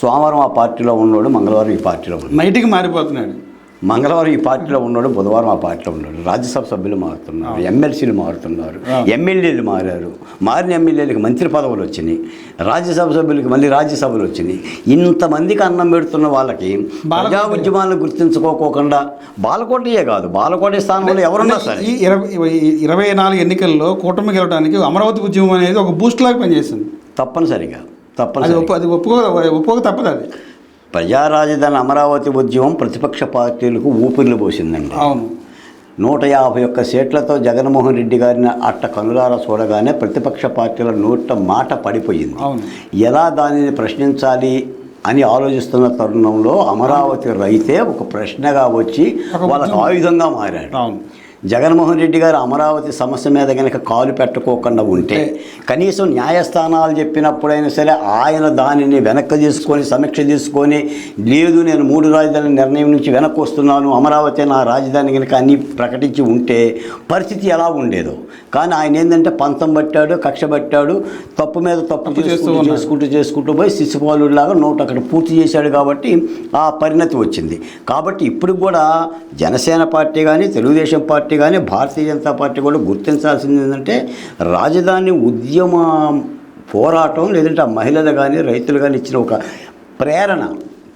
సోమవారం ఆ పార్టీలో ఉన్నాడు మంగళవారం ఈ పార్టీలో ఉన్నాడు. నైట్కి మారిపోతున్నాడు. మంగళవారం ఈ పార్టీలో ఉన్నాడు బుధవారం ఆ పార్టీలో ఉన్నాడు. రాజ్యసభ సభ్యులు మారుతున్నారు ఎమ్మెల్సీలు మారుతున్నారు ఎమ్మెల్యేలు మారారు. మారిన ఎమ్మెల్యేలకు మంత్రి పదవులు వచ్చినాయి రాజ్యసభ సభ్యులకి మళ్ళీ రాజ్యసభలు వచ్చినాయి. ఇంతమందికి అన్నం పెడుతున్న వాళ్ళకి ప్రజా ఉద్యమాలను గుర్తించుకోకోకుండా బాలకోటయే కాదు బాలకోట స్థానంలో ఎవరున్నా సరే. ఈ ఇరవై ఇరవై నాలుగు ఎన్నికల్లో కూటమి గెలవడానికి అమరావతి ఉద్యమం అనేది ఒక బూస్ట్ లాగా పనిచేస్తుంది తప్పనిసరిగా. ఒప్పు అది ఒప్పుకో ఒప్పుకోక తప్పదు అది ప్రజా రాజధాని అమరావతి ఉద్యమం ప్రతిపక్ష పార్టీలకు ఊపిరిలు పోసిందండి. అవును. నూట యాభై ఒక్క సీట్లతో జగన్మోహన్ రెడ్డి గారిని అట్ట కనులారా చూడగానే ప్రతిపక్ష పార్టీల నోట మాట పడిపోయింది. ఎలా దానిని ప్రశ్నించాలి అని ఆలోచిస్తున్న తరుణంలో అమరావతి రైతే ఒక ప్రశ్నగా వచ్చి వాళ్ళకు ఆయుధంగా మారాడు. జగన్మోహన్ రెడ్డి గారు అమరావతి సమస్య మీద కనుక కాలు పెట్టుకోకుండా ఉంటే కనీసం న్యాయస్థానాలు చెప్పినప్పుడైనా సరే ఆయన దానిని వెనక్కి తీసుకొని సమీక్ష తీసుకొని లేదు నేను మూడు రాజధానుల నిర్ణయం నుంచి వెనక్కి వస్తున్నాను అమరావతి నా రాజధాని కనుక అన్ని ప్రకటించి ఉంటే పరిస్థితి ఎలా ఉండేదో. కానీ ఆయన ఏంటంటే పంతం పట్టాడు కక్ష పట్టాడు తప్పు మీద తప్పు చేసుకుంటూ చేసుకుంటూ చేసుకుంటూ పోయి శిశుపాలుడిలాగా నోటు అక్కడ పూర్తి చేశాడు కాబట్టి ఆ పరిణతి వచ్చింది. కాబట్టి ఇప్పుడు కూడా జనసేన పార్టీ కానీ తెలుగుదేశం పార్టీ కానీ భారతీయ జనతా పార్టీ కూడా గుర్తించాల్సింది ఏంటంటే రాజధాని ఉద్యమ పోరాటం లేదంటే ఆ మహిళలు కానీ రైతులు కానీ ఇచ్చిన ఒక ప్రేరణ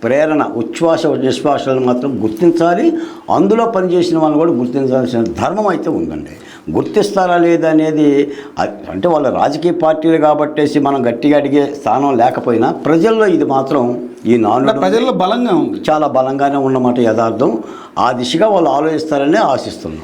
ప్రేరణ ఉచ్ఛ్వాస నిశ్వాసాలను మాత్రం గుర్తించాలి. అందులో పనిచేసిన వాళ్ళని కూడా గుర్తించాల్సిన ధర్మం అయితే ఉందండి. గుర్తిస్తారా లేదా అనేది అంటే వాళ్ళ రాజకీయ పార్టీలు కాబట్టేసి మనం గట్టిగా అడిగే స్థానం లేకపోయినా ప్రజల్లో ఇది మాత్రం ఈ నాలుగు ప్రజల్లో బలంగా ఉంది. చాలా బలంగానే ఉన్నమాట యథార్థం. ఆ దిశగా వాళ్ళు ఆలోచిస్తారని ఆశిస్తున్నాం.